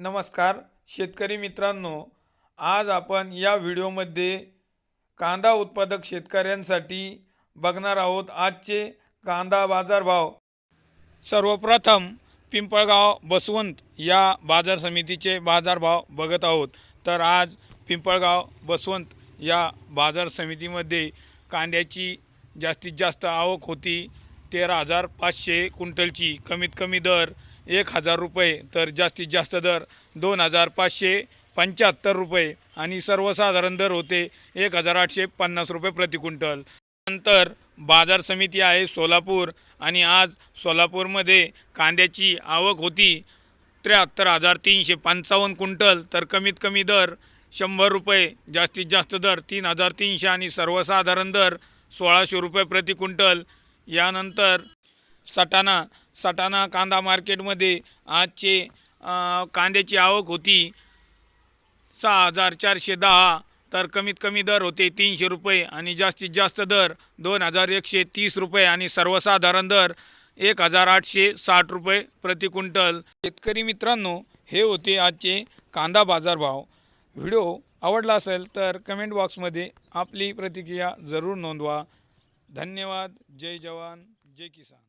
नमस्कार शेतकरी मित्रांनो. आज आपण या व्हिडिओमध्ये कांदा उत्पादक शेतकऱ्यांसाठी बघणार आहोत आजचे कांदा बाजारभाव. सर्वप्रथम पिंपळगाव बसवंत या बाजार समितीचे बाजारभाव बघत आहोत. तर आज पिंपळगाव बसवंत या बाजार समितीमध्ये कांद्याची जास्तीत जास्त आवक होती तेरा हजार पाचशे क्विंटलची. कमीत कमी दर एक हजार रुपये तर जास्तीत जास्त दर दोन हजार पाचशे पंच्याहत्तर रुपये आणि सर्वसाधारण दर होते एक हजार आठशे पन्नास रुपये प्रति क्विंटल. नंतर बाजार समिती आहे सोलापूर आणि आज सोलापूरमध्ये कांद्याची आवक होती त्र्याहत्तर हजार तीनशे पंचावन्न क्विंटल तर कमीत कमी दर शंभर रुपये जास्तीत जास्त दर तीन हजार तीनशे आणि सर्वसाधारण दर सोळाशे रुपये प्रति क्विंटल. यानंतर सटाणा सटाणा कांदा मार्केटमध्ये आजचे कांद्याची आवक होती. सहा हजार चारशे दहा तर कमीत कमी दर होते तीनशे रुपये आणि जास्तीत जास्त दर दोन हजार एकशे तीस रुपये आणि सर्वसाधारण दर एक हजार आठशे साठ रुपये प्रति क्विंटल. शेतकरी मित्रांनो हे होते आजचे कांदा बाजारभाव. व्हिडिओ आवडला असेल तर कमेंट बॉक्समध्ये आपली प्रतिक्रिया जरूर नोंदवा. धन्यवाद. जय जवान. जय किसान.